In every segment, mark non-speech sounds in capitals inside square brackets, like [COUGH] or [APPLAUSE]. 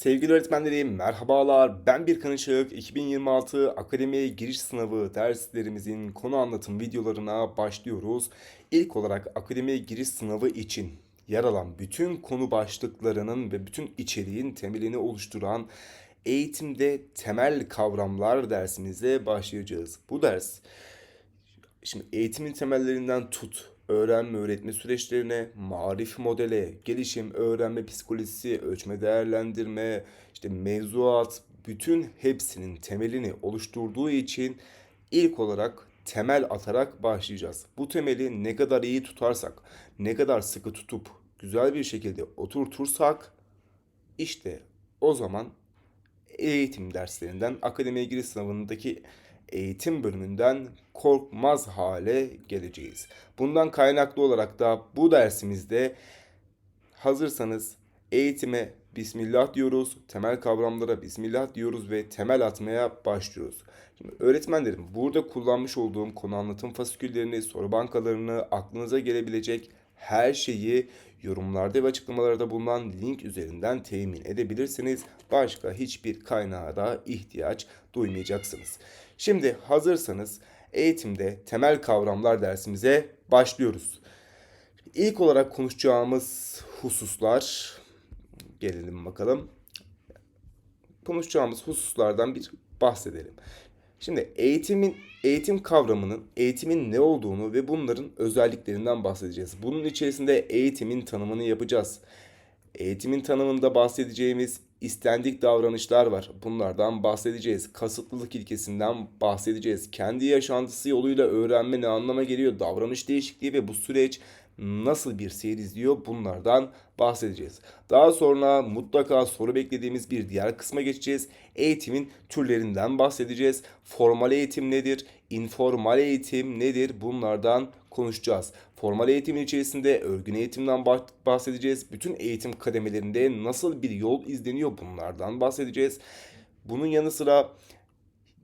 Sevgili öğretmenlerim merhabalar. Ben Birkan Işık. 2026 Akademiye Giriş Sınavı derslerimizin konu anlatım videolarına başlıyoruz. İlk olarak Akademiye Giriş Sınavı için yer alan bütün konu başlıklarının ve bütün içeriğin temelini oluşturan eğitimde temel kavramlar dersimize başlayacağız. Bu ders Şimdi eğitimin temellerinden tut, öğrenme öğretme süreçlerine, marif modele, gelişim, öğrenme psikolojisi, ölçme değerlendirme, işte mevzuat, bütün hepsinin temelini oluşturduğu için ilk olarak temel atarak başlayacağız. Bu temeli ne kadar iyi tutarsak, ne kadar sıkı tutup güzel bir şekilde oturtursak işte o zaman eğitim derslerinden, akademiye giriş sınavındaki eğitim bölümünden korkmaz hale geleceğiz. Bundan kaynaklı olarak da bu dersimizde hazırsanız eğitime Bismillah diyoruz, temel kavramlara Bismillah diyoruz ve temel atmaya başlıyoruz. Şimdi öğretmenlerim burada kullanmış olduğum konu anlatım fasiküllerini, soru bankalarını, aklınıza gelebilecek her şeyi yorumlarda ve açıklamalarda bulunan link üzerinden temin edebilirsiniz. Başka hiçbir kaynağa da ihtiyaç duymayacaksınız. Şimdi hazırsanız eğitimde temel kavramlar dersimize başlıyoruz. İlk olarak konuşacağımız hususlar gelelim bakalım. Konuşacağımız hususlardan bir bahsedelim. Şimdi eğitimin eğitim kavramının eğitimin ne olduğunu ve bunların özelliklerinden bahsedeceğiz. Bunun içerisinde eğitimin tanımını yapacağız. Eğitimin tanımında bahsedeceğimiz istendik davranışlar var. Bunlardan bahsedeceğiz. Kasıtlılık ilkesinden bahsedeceğiz. Kendi yaşantısı yoluyla öğrenme ne anlama geliyor? Davranış değişikliği ve bu süreç nasıl bir seyir izliyor bunlardan bahsedeceğiz. Daha sonra mutlaka soru beklediğimiz bir diğer kısma geçeceğiz. Eğitimin türlerinden bahsedeceğiz. Formal eğitim nedir? İnformal eğitim nedir? Bunlardan konuşacağız. Formal eğitimin içerisinde örgün eğitimden bahsedeceğiz. Bütün eğitim kademelerinde nasıl bir yol izleniyor bunlardan bahsedeceğiz. Bunun yanı sıra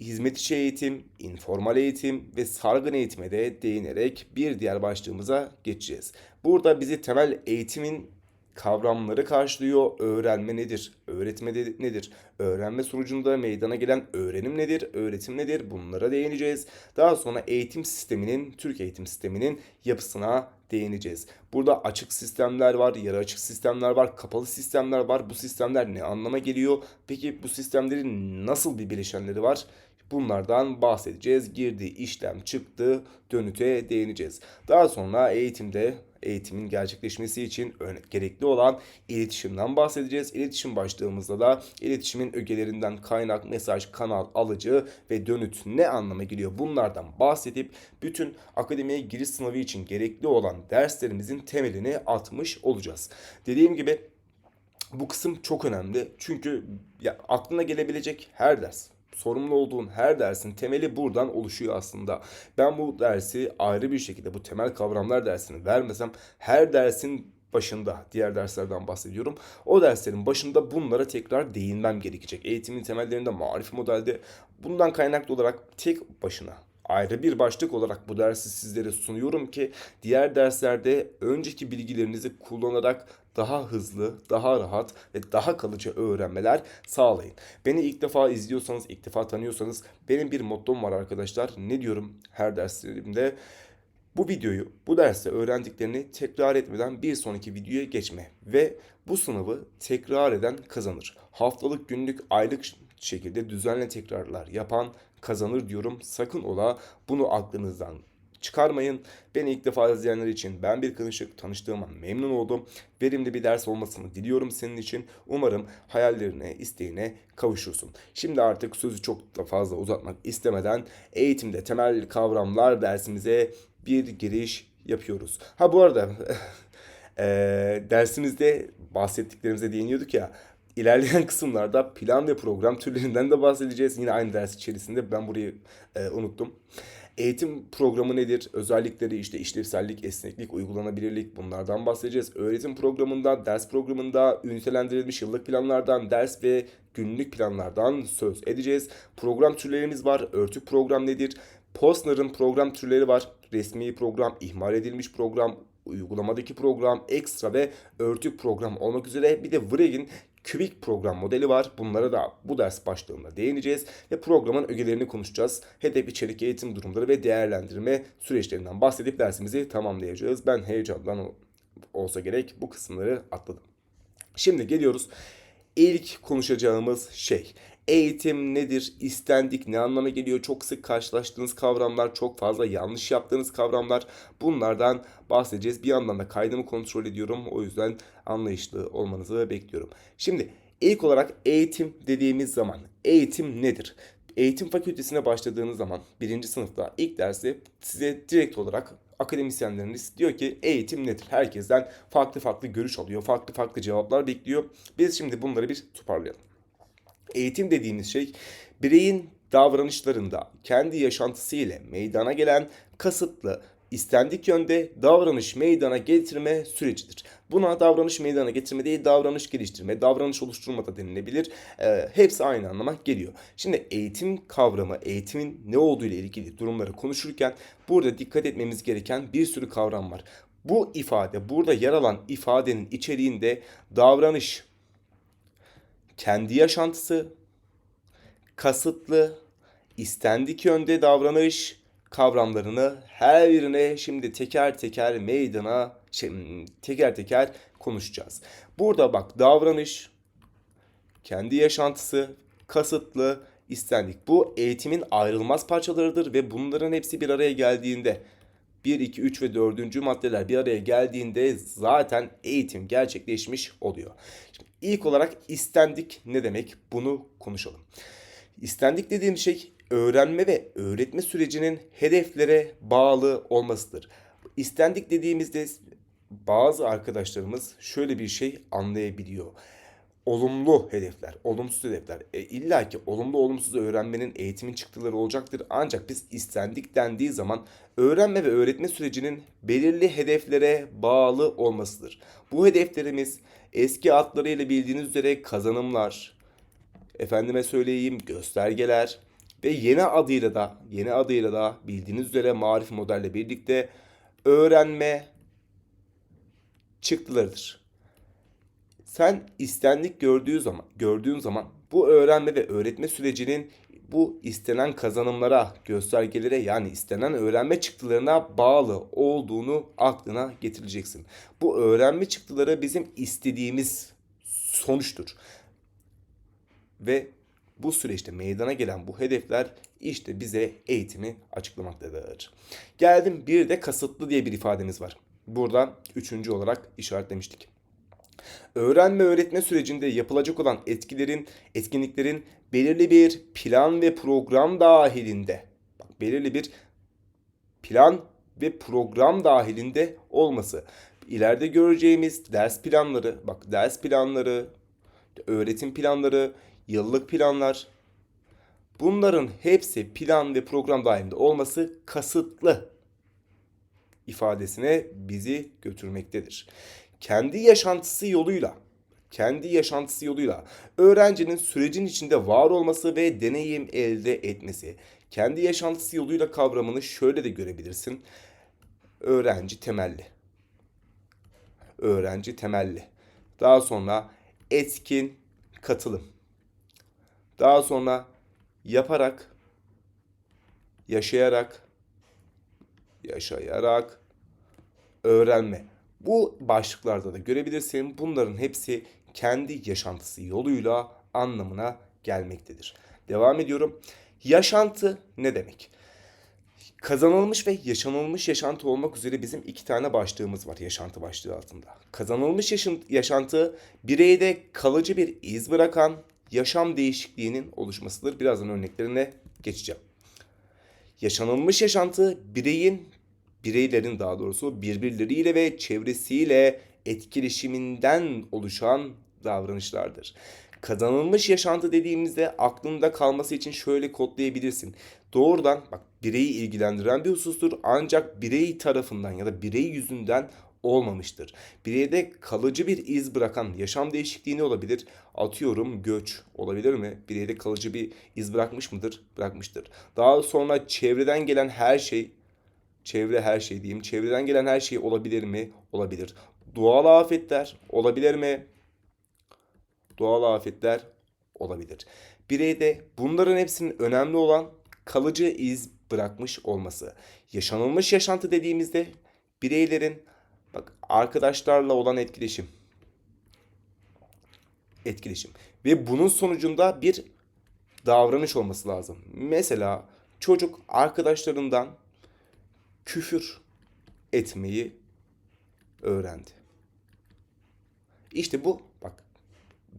hizmet içi eğitim, informal eğitim ve sargın eğitime de değinerek bir diğer başlığımıza geçeceğiz. Burada bizi temel eğitimin kavramları karşılıyor. Öğrenme nedir? Öğretme de nedir? Öğrenme sonucunda meydana gelen öğrenim nedir? Öğretim nedir? Bunlara değineceğiz. Daha sonra eğitim sisteminin, Türk eğitim sisteminin yapısına değineceğiz. Burada açık sistemler var, yarı açık sistemler var, kapalı sistemler var. Bu sistemler ne anlama geliyor? Peki bu sistemlerin nasıl bir bileşenleri var? Bunlardan bahsedeceğiz. Girdi, işlem, çıktı, dönüte değineceğiz. Daha sonra eğitimde eğitimin gerçekleşmesi için gerekli olan iletişimden bahsedeceğiz. İletişim başlığımızda da iletişimin ögelerinden kaynak, mesaj, kanal, alıcı ve dönüt ne anlama geliyor bunlardan bahsedip bütün akademiye giriş sınavı için gerekli olan derslerimizin temelini atmış olacağız. Dediğim gibi bu kısım çok önemli. Çünkü ya aklına gelebilecek her ders sorumlu olduğun her dersin temeli buradan oluşuyor aslında. Ben bu dersi ayrı bir şekilde bu temel kavramlar dersini vermesem her dersin başında diğer derslerden bahsediyorum. O derslerin başında bunlara tekrar değinmem gerekecek. Eğitimin temellerinde marif modelde bundan kaynaklı olarak tek başına ayrı bir başlık olarak bu dersi sizlere sunuyorum ki diğer derslerde önceki bilgilerinizi kullanarak daha hızlı, daha rahat ve daha kalıcı öğrenmeler sağlayın. Beni ilk defa izliyorsanız, ilk defa tanıyorsanız benim bir mottom var arkadaşlar. Ne diyorum her derslerimde? Bu videoyu, bu derste öğrendiklerini tekrar etmeden bir sonraki videoya geçme ve bu sınavı tekrar eden kazanır. Haftalık, günlük, aylık şekilde düzenli tekrarlar yapan kazanır diyorum. Sakın ola bunu aklınızdan çıkarmayın. Beni ilk defa izleyenler için ben bir kınışık tanıştığıma memnun oldum. Verimli bir ders olmasını diliyorum senin için. Umarım hayallerine, isteğine kavuşursun. Şimdi artık sözü çok da fazla uzatmak istemeden eğitimde temel kavramlar dersimize bir giriş yapıyoruz. Ha bu arada [LAUGHS] e, dersimizde bahsettiklerimize değiniyorduk ya İlerleyen kısımlarda plan ve program türlerinden de bahsedeceğiz. Yine aynı ders içerisinde ben burayı e, unuttum. Eğitim programı nedir? Özellikleri işte işlevsellik, esneklik, uygulanabilirlik bunlardan bahsedeceğiz. Öğretim programında, ders programında ünitelendirilmiş yıllık planlardan, ders ve günlük planlardan söz edeceğiz. Program türlerimiz var. Örtük program nedir? Postner'ın program türleri var. Resmi program, ihmal edilmiş program, uygulamadaki program, ekstra ve örtük program olmak üzere bir de Vreg'in kübik program modeli var. Bunlara da bu ders başlığında değineceğiz ve programın ögelerini konuşacağız. Hedef içerik eğitim durumları ve değerlendirme süreçlerinden bahsedip dersimizi tamamlayacağız. Ben heyecandan olsa gerek bu kısımları atladım. Şimdi geliyoruz ilk konuşacağımız şey. Eğitim nedir? İstendik ne anlama geliyor? Çok sık karşılaştığınız kavramlar, çok fazla yanlış yaptığınız kavramlar. Bunlardan bahsedeceğiz. Bir yandan da kaydımı kontrol ediyorum. O yüzden anlayışlı olmanızı bekliyorum. Şimdi ilk olarak eğitim dediğimiz zaman eğitim nedir? Eğitim fakültesine başladığınız zaman birinci sınıfta ilk dersi size direkt olarak akademisyenleriniz diyor ki eğitim nedir? Herkesten farklı farklı görüş alıyor, farklı farklı cevaplar bekliyor. Biz şimdi bunları bir toparlayalım. Eğitim dediğimiz şey bireyin davranışlarında kendi yaşantısı ile meydana gelen kasıtlı, istendik yönde davranış meydana getirme sürecidir. Buna davranış meydana getirme değil, davranış geliştirme, davranış oluşturma da denilebilir. E, hepsi aynı anlama geliyor. Şimdi eğitim kavramı, eğitimin ne olduğu ile ilgili durumları konuşurken burada dikkat etmemiz gereken bir sürü kavram var. Bu ifade, burada yer alan ifadenin içeriğinde davranış, kendi yaşantısı, kasıtlı, istendik yönde davranış kavramlarını her birine şimdi teker teker meydana şey, teker teker konuşacağız. Burada bak davranış, kendi yaşantısı, kasıtlı, istendik. Bu eğitimin ayrılmaz parçalarıdır ve bunların hepsi bir araya geldiğinde 1, 2, 3 ve 4. maddeler bir araya geldiğinde zaten eğitim gerçekleşmiş oluyor. Şimdi ilk olarak istendik ne demek? Bunu konuşalım. İstendik dediğim şey öğrenme ve öğretme sürecinin hedeflere bağlı olmasıdır. İstendik dediğimizde bazı arkadaşlarımız şöyle bir şey anlayabiliyor olumlu hedefler, olumsuz hedefler. E, İlla ki olumlu olumsuz öğrenmenin eğitimin çıktıları olacaktır. Ancak biz istendik dendiği zaman öğrenme ve öğretme sürecinin belirli hedeflere bağlı olmasıdır. Bu hedeflerimiz eski adlarıyla bildiğiniz üzere kazanımlar, efendime söyleyeyim göstergeler ve yeni adıyla da yeni adıyla da bildiğiniz üzere marif modelle birlikte öğrenme çıktılarıdır. Sen istendik gördüğü zaman, gördüğün zaman bu öğrenme ve öğretme sürecinin bu istenen kazanımlara, göstergelere yani istenen öğrenme çıktılarına bağlı olduğunu aklına getireceksin. Bu öğrenme çıktıları bizim istediğimiz sonuçtur. Ve bu süreçte meydana gelen bu hedefler işte bize eğitimi açıklamaktadır. Geldim bir de kasıtlı diye bir ifademiz var. Burada üçüncü olarak işaretlemiştik. Öğrenme öğretme sürecinde yapılacak olan etkilerin, etkinliklerin belirli bir plan ve program dahilinde bak belirli bir plan ve program dahilinde olması. İleride göreceğimiz ders planları, bak ders planları, öğretim planları, yıllık planlar bunların hepsi plan ve program dahilinde olması kasıtlı ifadesine bizi götürmektedir kendi yaşantısı yoluyla kendi yaşantısı yoluyla öğrencinin sürecin içinde var olması ve deneyim elde etmesi. Kendi yaşantısı yoluyla kavramını şöyle de görebilirsin. Öğrenci temelli. Öğrenci temelli. Daha sonra etkin katılım. Daha sonra yaparak, yaşayarak, yaşayarak öğrenme. Bu başlıklarda da görebilirsin. Bunların hepsi kendi yaşantısı yoluyla anlamına gelmektedir. Devam ediyorum. Yaşantı ne demek? Kazanılmış ve yaşanılmış yaşantı olmak üzere bizim iki tane başlığımız var yaşantı başlığı altında. Kazanılmış yaşantı bireyde kalıcı bir iz bırakan yaşam değişikliğinin oluşmasıdır. Birazdan örneklerine geçeceğim. Yaşanılmış yaşantı bireyin bireylerin daha doğrusu birbirleriyle ve çevresiyle etkileşiminden oluşan davranışlardır. Kazanılmış yaşantı dediğimizde aklında kalması için şöyle kodlayabilirsin. Doğrudan bak bireyi ilgilendiren bir husustur ancak birey tarafından ya da birey yüzünden olmamıştır. Bireyde kalıcı bir iz bırakan yaşam değişikliği ne olabilir? Atıyorum göç olabilir mi? Bireyde kalıcı bir iz bırakmış mıdır? Bırakmıştır. Daha sonra çevreden gelen her şey Çevre her şey diyeyim. Çevreden gelen her şey olabilir mi? Olabilir. Doğal afetler olabilir mi? doğal afetler olabilir. Bireyde bunların hepsinin önemli olan kalıcı iz bırakmış olması. Yaşanılmış yaşantı dediğimizde bireylerin bak arkadaşlarla olan etkileşim etkileşim ve bunun sonucunda bir davranış olması lazım. Mesela çocuk arkadaşlarından küfür etmeyi öğrendi. İşte bu bak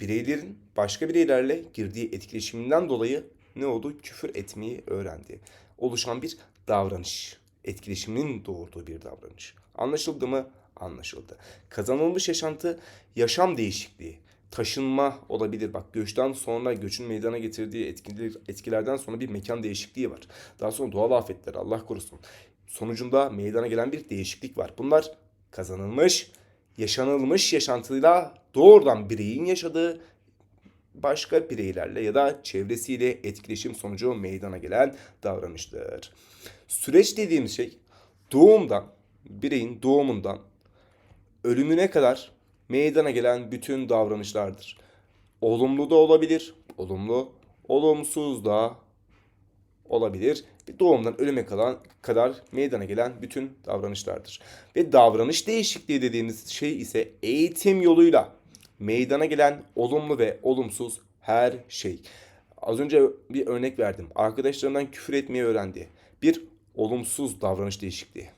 bireylerin başka bireylerle girdiği etkileşiminden dolayı ne oldu? Küfür etmeyi öğrendi. Oluşan bir davranış. Etkileşimin doğurduğu bir davranış. Anlaşıldı mı? Anlaşıldı. Kazanılmış yaşantı yaşam değişikliği. Taşınma olabilir. Bak göçten sonra göçün meydana getirdiği etkiler, etkilerden sonra bir mekan değişikliği var. Daha sonra doğal afetler Allah korusun. Sonucunda meydana gelen bir değişiklik var. Bunlar kazanılmış, yaşanılmış yaşantıyla doğrudan bireyin yaşadığı başka bireylerle ya da çevresiyle etkileşim sonucu meydana gelen davranıştır. Süreç dediğimiz şey doğumdan, bireyin doğumundan ölümüne kadar meydana gelen bütün davranışlardır. Olumlu da olabilir, olumlu, olumsuz da olabilir. Doğumdan ölüme kalan kadar meydana gelen bütün davranışlardır. Ve davranış değişikliği dediğimiz şey ise eğitim yoluyla meydana gelen olumlu ve olumsuz her şey. Az önce bir örnek verdim. Arkadaşlarından küfür etmeyi öğrendi. Bir olumsuz davranış değişikliği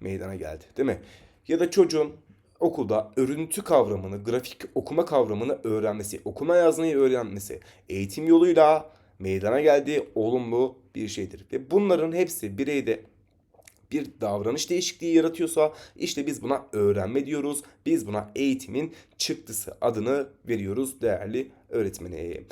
meydana geldi, değil mi? Ya da çocuğun okulda örüntü kavramını, grafik okuma kavramını öğrenmesi, okuma yazmayı öğrenmesi eğitim yoluyla meydana geldiği olumlu bir şeydir. Ve bunların hepsi bireyde bir davranış değişikliği yaratıyorsa işte biz buna öğrenme diyoruz. Biz buna eğitimin çıktısı adını veriyoruz değerli öğretmenim.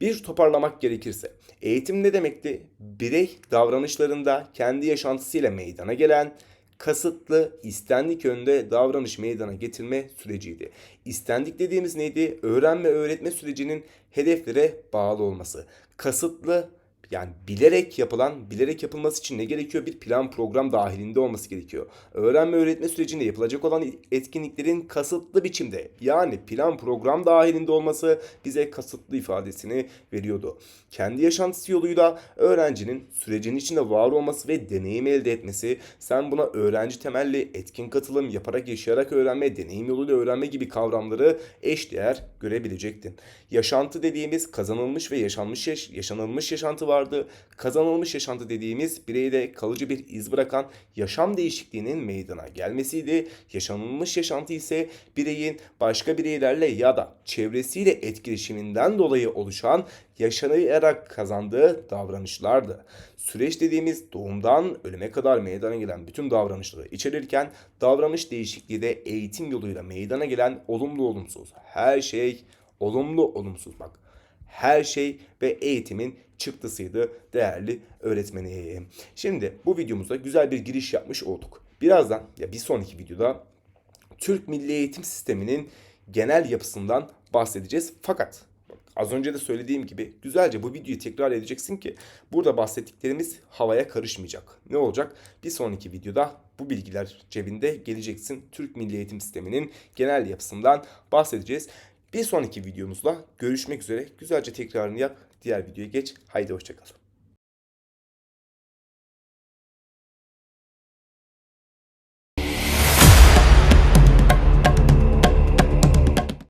Bir toparlamak gerekirse eğitim ne demekti? Birey davranışlarında kendi yaşantısıyla meydana gelen kasıtlı, istendik yönde davranış meydana getirme süreciydi. İstendik dediğimiz neydi? Öğrenme öğretme sürecinin hedeflere bağlı olması. Kasıtlı yani bilerek yapılan, bilerek yapılması için ne gerekiyor? Bir plan program dahilinde olması gerekiyor. Öğrenme öğretme sürecinde yapılacak olan etkinliklerin kasıtlı biçimde yani plan program dahilinde olması bize kasıtlı ifadesini veriyordu. Kendi yaşantısı yoluyla öğrencinin sürecin içinde var olması ve deneyim elde etmesi, sen buna öğrenci temelli etkin katılım yaparak yaşayarak öğrenme, deneyim yoluyla öğrenme gibi kavramları eşdeğer görebilecektin. Yaşantı dediğimiz kazanılmış ve yaşanmış yaş- yaşanılmış yaşantı vardı. Kazanılmış yaşantı dediğimiz bireyde kalıcı bir iz bırakan yaşam değişikliğinin meydana gelmesiydi. Yaşanılmış yaşantı ise bireyin başka bireylerle ya da çevresiyle etkileşiminden dolayı oluşan yaşanarak kazandığı davranışlardı. Süreç dediğimiz doğumdan ölüme kadar meydana gelen bütün davranışları içerirken davranış değişikliği de eğitim yoluyla meydana gelen olumlu olumsuz her şey olumlu olumsuz bak her şey ve eğitimin çıktısıydı değerli öğretmenim. Şimdi bu videomuzda güzel bir giriş yapmış olduk. Birazdan ya bir sonraki videoda Türk Milli Eğitim Sistemi'nin genel yapısından bahsedeceğiz. Fakat az önce de söylediğim gibi güzelce bu videoyu tekrar edeceksin ki burada bahsettiklerimiz havaya karışmayacak. Ne olacak? Bir sonraki videoda bu bilgiler cebinde geleceksin. Türk Milli Eğitim Sistemi'nin genel yapısından bahsedeceğiz. Bir sonraki videomuzda görüşmek üzere. Güzelce tekrarını yap. Diğer videoya geç. Haydi hoşçakal.